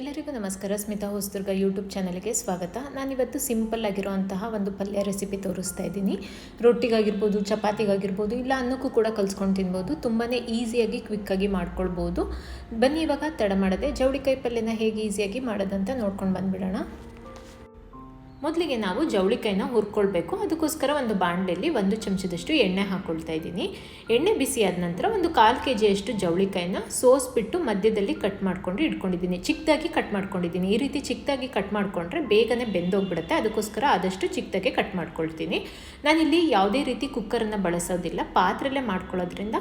ಎಲ್ಲರಿಗೂ ನಮಸ್ಕಾರ. ಸ್ಮಿತಾ ಹೊಸದುರ್ಗ ಯೂಟ್ಯೂಬ್ ಚಾನಲ್ಗೆ ಸ್ವಾಗತ. ನಾನಿವತ್ತು ಸಿಂಪಲ್ ಆಗಿರುವಂತಹ ಒಂದು ಪಲ್ಯ ರೆಸಿಪಿ ತೋರಿಸ್ತಾ ಇದ್ದೀನಿ. ರೊಟ್ಟಿಗಾಗಿರ್ಬೋದು, ಚಪಾತಿಗಾಗಿರ್ಬೋದು, ಇಲ್ಲ ಅನ್ನಕ್ಕೂ ಕೂಡ ಕಲ್ಸ್ಕೊಂಡು ತಿನ್ಬೋದು. ತುಂಬಾ ಈಸಿಯಾಗಿ ಕ್ವಿಕ್ಕಾಗಿ ಮಾಡ್ಕೊಳ್ಬೋದು. ಬನ್ನಿ ಇವಾಗ ತಡ ಮಾಡದೆ, ಜವಳಿಕಾಯಿ ಪಲ್ಯನ ಹೇಗೆ ಈಸಿಯಾಗಿ ಮಾಡೋದಂತ ನೋಡ್ಕೊಂಡು ಬಂದ್ಬಿಡೋಣ. ಮೊದಲಿಗೆ ನಾವು ಜವಳಿಕಾಯಿನ ಹುರ್ಕೊಳ್ಬೇಕು. ಅದಕ್ಕೋಸ್ಕರ ಒಂದು ಬಾಣಲೆಯಲ್ಲಿ ಒಂದು ಚಮಚದಷ್ಟು ಎಣ್ಣೆ ಹಾಕ್ಕೊಳ್ತಾ ಇದ್ದೀನಿ. ಎಣ್ಣೆ ಬಿಸಿ ಆದ ನಂತರ ಒಂದು ಕಾಲು ಕೆ ಜಿಯಷ್ಟು ಜವಳಿಕಾಯಿನ ಸೋಸ್ಬಿಟ್ಟು ಮಧ್ಯದಲ್ಲಿ ಕಟ್ ಮಾಡ್ಕೊಂಡು ಇಟ್ಕೊಂಡಿದ್ದೀನಿ. ಚಿಕ್ಕದಾಗಿ ಕಟ್ ಮಾಡ್ಕೊಂಡಿದ್ದೀನಿ. ಈ ರೀತಿ ಚಿಕ್ಕದಾಗಿ ಕಟ್ ಮಾಡಿಕೊಂಡ್ರೆ ಬೇಗನೆ ಬೆಂದೋಗ್ಬಿಡುತ್ತೆ. ಅದಕ್ಕೋಸ್ಕರ ಆದಷ್ಟು ಚಿಕ್ಕದಾಗೆ ಕಟ್ ಮಾಡ್ಕೊಳ್ತೀನಿ. ನಾನಿಲ್ಲಿ ಯಾವುದೇ ರೀತಿ ಕುಕ್ಕರನ್ನು ಬಳಸೋದಿಲ್ಲ. ಪಾತ್ರೆಯಲ್ಲೇ ಮಾಡ್ಕೊಳ್ಳೋದ್ರಿಂದ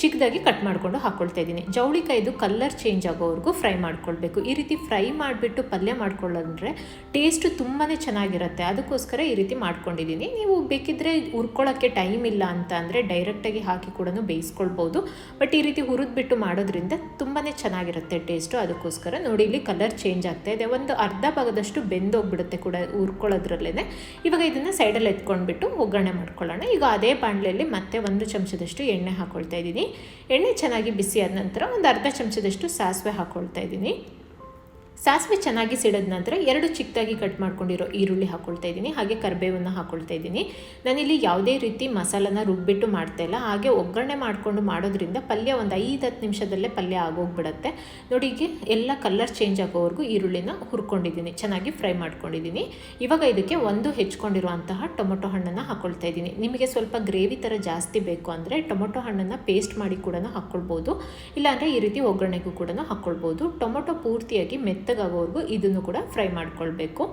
ಚಿಕ್ಕದಾಗಿ ಕಟ್ ಮಾಡಿಕೊಂಡು ಹಾಕ್ಕೊಳ್ತಾ ಇದ್ದೀನಿ. ಜವಳಿಕಾಯ್ದು ಕಲರ್ ಚೇಂಜ್ ಆಗೋವರೆಗೂ ಫ್ರೈ ಮಾಡ್ಕೊಳ್ಬೇಕು. ಈ ರೀತಿ ಫ್ರೈ ಮಾಡಿಬಿಟ್ಟು ಪಲ್ಯ ಮಾಡ್ಕೊಳ್ಳೋದ್ರೆ ಟೇಸ್ಟು ತುಂಬಾ ಚೆನ್ನಾಗಿರುತ್ತೆ. ಅದಕ್ಕೋಸ್ಕರ ಈ ರೀತಿ ಮಾಡ್ಕೊಂಡಿದ್ದೀನಿ. ನೀವು ಬೇಕಿದ್ದರೆ ಹುರ್ಕೊಳ್ಳೋಕ್ಕೆ ಟೈಮ್ ಇಲ್ಲ ಅಂತ ಅಂದರೆ ಡೈರೆಕ್ಟಾಗಿ ಹಾಕಿ ಕೂಡ ಬೇಯಿಸ್ಕೊಳ್ಬೋದು. ಬಟ್ ಈ ರೀತಿ ಹುರಿದ್ಬಿಟ್ಟು ಮಾಡೋದ್ರಿಂದ ತುಂಬಾ ಚೆನ್ನಾಗಿರುತ್ತೆ ಟೇಸ್ಟು ಅದಕ್ಕೋಸ್ಕರ ನೋಡಿ ಇಲ್ಲಿ ಕಲರ್ ಚೇಂಜ್ ಆಗ್ತಾ ಇದೆ. ಒಂದು ಅರ್ಧ ಭಾಗದಷ್ಟು ಬೆಂದೋಗ್ಬಿಡುತ್ತೆ ಕೂಡ ಹುರ್ಕೊಳ್ಳೋದ್ರಲ್ಲೇ ಇವಾಗ ಇದನ್ನು ಸೈಡಲ್ಲಿ ಎತ್ಕೊಂಡ್ಬಿಟ್ಟು ಒಗ್ಗರಣೆ ಮಾಡ್ಕೊಳ್ಳೋಣ. ಈಗ ಅದೇ ಬಾಣಲೆಯಲ್ಲಿ ಮತ್ತೆ ಒಂದು ಚಮಚದಷ್ಟು ಎಣ್ಣೆ ಹಾಕ್ಕೊಳ್ತಾ ಇದ್ದೀನಿ. ಎಣ್ಣೆ ಚೆನ್ನಾಗಿ ಬಿಸಿ ಆದ ನಂತರ ಒಂದು ಅರ್ಧ ಚಮಚದಷ್ಟು ಸಾಸಿವೆ ಹಾಕ್ಕೊಳ್ತಾ ಇದ್ದೀನಿ. ಸಾಸಿವೆ ಚೆನ್ನಾಗಿ ಸಿಡಿದ ನಂತರ ಎರಡು ಚಿಕ್ಕದಾಗಿ ಕಟ್ ಮಾಡ್ಕೊಂಡಿರೋ ಈರುಳ್ಳಿ ಹಾಕ್ಕೊಳ್ತಾ ಇದ್ದೀನಿ, ಹಾಗೆ ಕರಿಬೇವನ್ನು ಹಾಕ್ಕೊಳ್ತಾ ಇದ್ದೀನಿ. ನಾನಿಲ್ಲಿ ಯಾವುದೇ ರೀತಿ ಮಸಾಲನ ರುಬ್ಬಿಟ್ಟು ಮಾಡ್ತಾ ಇಲ್ಲ. ಹಾಗೆ ಒಗ್ಗರಣೆ ಮಾಡಿಕೊಂಡು ಮಾಡೋದ್ರಿಂದ ಪಲ್ಯ ಒಂದು ಐದು ಹತ್ತು ನಿಮಿಷದಲ್ಲೇ ಪಲ್ಯ ಆಗೋಗ್ಬಿಡುತ್ತೆ. ನೋಡಿ ಈಗ ಎಲ್ಲ ಕಲರ್ ಚೇಂಜ್ ಆಗೋವರೆಗೂ ಈರುಳ್ಳಿನ ಹುರ್ಕೊಂಡಿದ್ದೀನಿ, ಚೆನ್ನಾಗಿ ಫ್ರೈ ಮಾಡ್ಕೊಂಡಿದ್ದೀನಿ. ಇವಾಗ ಇದಕ್ಕೆ ಒಂದು ಹೆಚ್ಕೊಂಡಿರುವಂತಹ ಟೊಮೊಟೊ ಹಣ್ಣನ್ನು ಹಾಕ್ಕೊಳ್ತಾ ಇದ್ದೀನಿ. ನಿಮಗೆ ಸ್ವಲ್ಪ ಗ್ರೇವಿ ಥರ ಜಾಸ್ತಿ ಬೇಕು ಅಂದರೆ ಟೊಮೊಟೊ ಹಣ್ಣನ್ನು ಪೇಸ್ಟ್ ಮಾಡಿ ಕೂಡ ಹಾಕ್ಕೊಳ್ಬೋದು ಇಲ್ಲಾಂದರೆ ಈ ರೀತಿ ಒಗ್ಗರಣೆಗೂ ಕೂಡ ಹಾಕ್ಕೊಳ್ಬೋದು ಟೊಮೊಟೊ ಪೂರ್ತಿಯಾಗಿ ಮೆತ್ತಗಾಗೋವರೆಗೂ ಇದನ್ನು ಕೂಡ ಫ್ರೈ ಮಾಡ್ಕೊಳ್ಬೇಕು.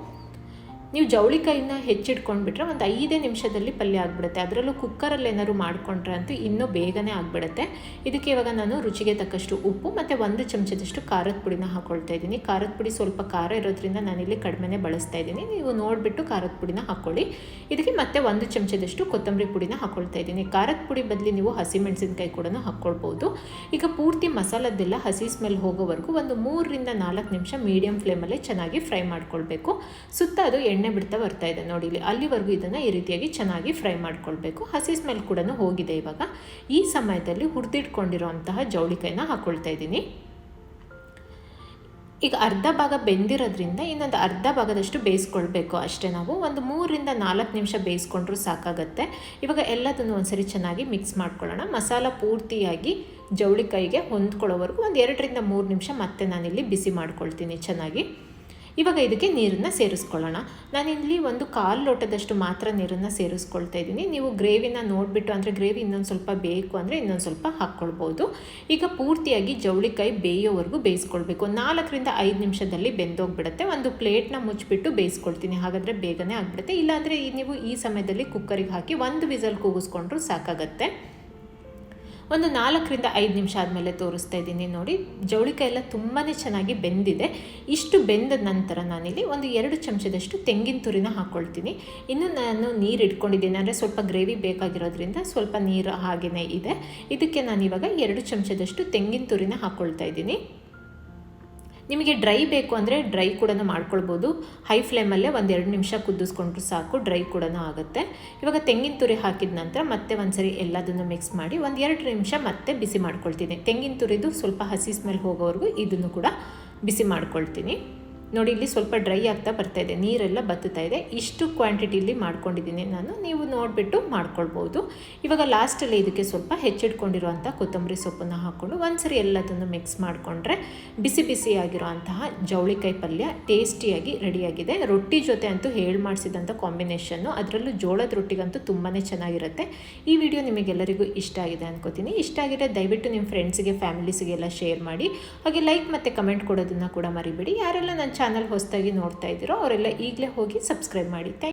ನೀವು ಜವಳಿಕಾಯಿನ ಹೆಚ್ಚಿಟ್ಕೊಂಡ್ಬಿಟ್ರೆ ಒಂದು ಐದೇ ನಿಮಿಷದಲ್ಲಿ ಪಲ್ಯ ಆಗಿಬಿಡುತ್ತೆ. ಅದರಲ್ಲೂ ಕುಕ್ಕರಲ್ಲಿ ಏನಾದ್ರು ಮಾಡಿಕೊಂಡ್ರೆ ಅಂತೂ ಇನ್ನೂ ಬೇಗನೆ ಆಗಿಬಿಡುತ್ತೆ. ಇದಕ್ಕೆ ಇವಾಗ ನಾನು ರುಚಿಗೆ ತಕ್ಕಷ್ಟು ಉಪ್ಪು ಮತ್ತು ಒಂದು ಚಮಚದಷ್ಟು ಖಾರದ ಪುಡಿನ ಹಾಕ್ಕೊಳ್ತಾ ಇದ್ದೀನಿ. ಖಾರದ ಪುಡಿ ಸ್ವಲ್ಪ ಖಾರ ಇರೋದ್ರಿಂದ ನಾನಿಲ್ಲಿ ಕಡಿಮೆನೆ ಬಳಸ್ತಾ ಇದ್ದೀನಿ. ನೀವು ನೋಡಿಬಿಟ್ಟು ಖಾರದ ಪುಡಿನ ಹಾಕ್ಕೊಳ್ಳಿ ಇದಕ್ಕೆ ಮತ್ತೆ ಒಂದು ಚಮಚದಷ್ಟು ಕೊತ್ತಂಬರಿ ಪುಡಿನ ಹಾಕ್ಕೊಳ್ತಾ ಇದ್ದೀನಿ. ಖಾರದ ಪುಡಿ ಬದಲಿ ನೀವು ಹಸಿಮೆಣಸಿನ್ಕಾಯಿ ಕೂಡ ಹಾಕ್ಕೊಳ್ಬೋದು ಈಗ ಪೂರ್ತಿ ಮಸಾಲದ್ದೆಲ್ಲ ಹಸಿ ಸ್ಮೆಲ್ ಹೋಗೋವರೆಗೂ ಒಂದು ಮೂರರಿಂದ ನಾಲ್ಕು ನಿಮಿಷ ಮೀಡಿಯಂ ಫ್ಲೇಮಲ್ಲೇ ಚೆನ್ನಾಗಿ ಫ್ರೈ ಮಾಡ್ಕೊಳ್ಬೇಕು. ಸುತ್ತ ಅದು ಎಣ್ಣೆ ಬಿಡ್ತಾ ಬರ್ತಾ ಇದೆ ನೋಡಿ ಇಲ್ಲಿ. ಅಲ್ಲಿವರೆಗೂ ಇದನ್ನು ಈ ರೀತಿಯಾಗಿ ಚೆನ್ನಾಗಿ ಫ್ರೈ ಮಾಡ್ಕೊಳ್ಬೇಕು. ಹಸಿ ಸ್ಮೆಲ್ ಕೂಡ ಹೋಗಿದೆ ಇವಾಗ. ಈ ಸಮಯದಲ್ಲಿ ಹುರಿದಿಟ್ಕೊಂಡಿರುವಂತಹ ಜವಳಿಕಾಯಿನ ಹಾಕ್ಕೊಳ್ತಾ ಇದ್ದೀನಿ. ಈಗ ಅರ್ಧ ಭಾಗ ಬೆಂದಿರೋದ್ರಿಂದ ಇನ್ನೊಂದು ಅರ್ಧ ಭಾಗದಷ್ಟು ಬೇಯಿಸ್ಕೊಳ್ಬೇಕು ಅಷ್ಟೇ ನಾವು. ಒಂದು ಮೂರರಿಂದ ನಾಲ್ಕು ನಿಮಿಷ ಬೇಯಿಸ್ಕೊಂಡ್ರೂ ಸಾಕಾಗತ್ತೆ. ಇವಾಗ ಎಲ್ಲದನ್ನು ಒಂದ್ಸರಿ ಚೆನ್ನಾಗಿ ಮಿಕ್ಸ್ ಮಾಡ್ಕೊಳ್ಳೋಣ. ಮಸಾಲ ಪೂರ್ತಿಯಾಗಿ ಜವಳಿಕಾಯಿಗೆ ಹೊಂದ್ಕೊಳ್ಳೋವರೆಗೂ ಒಂದು ಎರಡರಿಂದ ಮೂರು ನಿಮಿಷ ಮತ್ತೆ ನಾನಿಲ್ಲಿ ಬಿಸಿ ಮಾಡ್ಕೊಳ್ತೀನಿ ಚೆನ್ನಾಗಿ. ಇವಾಗ ಇದಕ್ಕೆ ನೀರನ್ನು ಸೇರಿಸ್ಕೊಳ್ಳೋಣ. ನಾನಿಲ್ಲಿ ಒಂದು ಕಾಲು ಲೋಟದಷ್ಟು ಮಾತ್ರ ನೀರನ್ನು ಸೇರಿಸ್ಕೊಳ್ತಾ ಇದ್ದೀನಿ. ನೀವು ಗ್ರೇವಿನ ನೋಡಿಬಿಟ್ಟು ಅಂದರೆ ಗ್ರೇವಿ ಇನ್ನೊಂದು ಸ್ವಲ್ಪ ಬೇಕು ಅಂದರೆ ಇನ್ನೊಂದು ಸ್ವಲ್ಪ ಹಾಕ್ಕೊಳ್ಬೋದು. ಈಗ ಪೂರ್ತಿಯಾಗಿ ಜವಳಿಕಾಯಿ ಬೇಯೋವರೆಗೂ ಬೇಯಿಸ್ಕೊಳ್ಬೇಕು. ನಾಲ್ಕರಿಂದ ಐದು ನಿಮಿಷದಲ್ಲಿ ಬೆಂದೋಗ್ಬಿಡುತ್ತೆ. ಒಂದು ಪ್ಲೇಟ್ನ ಮುಚ್ಚಿಬಿಟ್ಟು ಬೇಯಿಸ್ಕೊಳ್ತೀನಿ. ಹಾಗಾದರೆ ಬೇಗನೆ ಆಗಿಬಿಡುತ್ತೆ. ಇಲ್ಲಾಂದರೆ ನೀವು ಈ ಸಮಯದಲ್ಲಿ ಕುಕ್ಕರಿಗೆ ಹಾಕಿ ಒಂದು ವಿಸಲ್ ಕೂಗಿಸ್ಕೊಂಡ್ರೂ ಸಾಕಾಗತ್ತೆ. ಒಂದು ನಾಲ್ಕರಿಂದ ಐದು ನಿಮಿಷ ಆದಮೇಲೆ ತೋರಿಸ್ತಾ ಇದ್ದೀನಿ ನೋಡಿ. ಜವಳಿಕಾಯಿ ಎಲ್ಲ ತುಂಬಾ ಚೆನ್ನಾಗಿ ಬೆಂದಿದೆ. ಇಷ್ಟು ಬೆಂದ ನಂತರ ನಾನಿಲ್ಲಿ ಒಂದು ಎರಡು ಚಮಚದಷ್ಟು ತೆಂಗಿನ ತುರಿನ ಹಾಕ್ಕೊಳ್ತೀನಿ ಇನ್ನು ನಾನು ನೀರು ಇಟ್ಕೊಂಡಿದ್ದೀನಿ. ಅಂದರೆ ಸ್ವಲ್ಪ ಗ್ರೇವಿ ಬೇಕಾಗಿರೋದ್ರಿಂದ ಸ್ವಲ್ಪ ನೀರು ಹಾಗೆಯೇ ಇದೆ. ಇದಕ್ಕೆ ನಾನಿವಾಗ ಎರಡು ಚಮಚದಷ್ಟು ತೆಂಗಿನ ತುರಿನ ಹಾಕ್ಕೊಳ್ತಾ ಇದ್ದೀನಿ. ನಿಮಗೆ ಡ್ರೈ ಬೇಕು ಅಂದರೆ ಡ್ರೈ ಕೂಡ ಮಾಡ್ಕೊಳ್ಬೋದು. ಹೈ ಫ್ಲೇಮಲ್ಲೇ ಒಂದು ಎರಡು ನಿಮಿಷ ಕುದಿಸ್ಕೊಂಡ್ರು ಸಾಕು ಡ್ರೈ ಕೂಡ ಆಗುತ್ತೆ. ಇವಾಗ ತೆಂಗಿನ ತುರಿ ಹಾಕಿದ ನಂತರ ಮತ್ತೆ ಒಂದ್ಸರಿ ಎಲ್ಲದನ್ನು ಮಿಕ್ಸ್ ಮಾಡಿ ಒಂದು ಎರಡು ನಿಮಿಷ ಮತ್ತೆ ಬಿಸಿ ಮಾಡ್ಕೊಳ್ತೀನಿ. ತೆಂಗಿನ ತುರಿದು ಸ್ವಲ್ಪ ಹಸಿ ಸ್ಮೆಲ್ ಹೋಗೋವರೆಗೂ ಇದನ್ನು ಕೂಡ ಬಿಸಿ ಮಾಡ್ಕೊಳ್ತೀನಿ. ನೋಡಿ, ಇಲ್ಲಿ ಸ್ವಲ್ಪ ಡ್ರೈ ಆಗ್ತಾ ಬರ್ತಾ ಇದೆ, ನೀರೆಲ್ಲ ಬತ್ತುತ್ತಾ ಇದೆ. ಇಷ್ಟು ಕ್ವಾಂಟಿಟಿಲಿ ಮಾಡ್ಕೊಂಡಿದ್ದೀನಿ ನಾನು. ನೀವು ನೋಡಿಬಿಟ್ಟು ಮಾಡ್ಕೊಳ್ಬೋದು. ಇವಾಗ ಲಾಸ್ಟಲ್ಲಿ ಇದಕ್ಕೆ ಸ್ವಲ್ಪ ಹೆಚ್ಚಿಟ್ಕೊಂಡಿರುವಂಥ ಕೊತ್ತಂಬರಿ ಸೊಪ್ಪನ್ನು ಹಾಕ್ಕೊಂಡು ಒಂದ್ಸರಿ ಎಲ್ಲದನ್ನು ಮಿಕ್ಸ್ ಮಾಡಿಕೊಂಡ್ರೆ ಬಿಸಿ ಬಿಸಿಯಾಗಿರುವಂತಹ ಜವಳಿಕಾಯಿ ಪಲ್ಯ ಟೇಸ್ಟಿಯಾಗಿ ರೆಡಿಯಾಗಿದೆ ರೊಟ್ಟಿ ಜೊತೆ ಅಂತೂ ಹೇಳಿ ಮಾಡಿಸಿದಂಥ ಕಾಂಬಿನೇಷನ್ನು ಅದರಲ್ಲೂ ಜೋಳದ ರೊಟ್ಟಿಗಂತೂ ತುಂಬಾ ಚೆನ್ನಾಗಿರುತ್ತೆ. ಈ ವಿಡಿಯೋ ನಿಮಗೆಲ್ಲರಿಗೂ ಇಷ್ಟ ಆಗಿದೆ ಅನ್ಕೋತೀನಿ. ಇಷ್ಟ ಆಗಿದೆ ದಯವಿಟ್ಟು ನಿಮ್ಮ ಫ್ರೆಂಡ್ಸಿಗೆ ಫ್ಯಾಮಿಲೀಸಿಗೆಲ್ಲ ಶೇರ್ ಮಾಡಿ. ಹಾಗೆ ಲೈಕ್ ಮತ್ತು ಕಮೆಂಟ್ ಕೊಡೋದನ್ನು ಕೂಡ ಮರಿಬೇಡಿ. ಯಾರೆಲ್ಲ ನನ್ನ ಚಾನಲ್ ಹೊಸದಾಗಿ ನೋಡ್ತಾ ಇದ್ದೀರೋ ಅವರೆಲ್ಲ ಈಗಲೇ ಹೋಗಿ ಸಬ್ಸ್ಕ್ರೈಬ್ ಮಾಡಿ. ಥ್ಯಾಂಕ್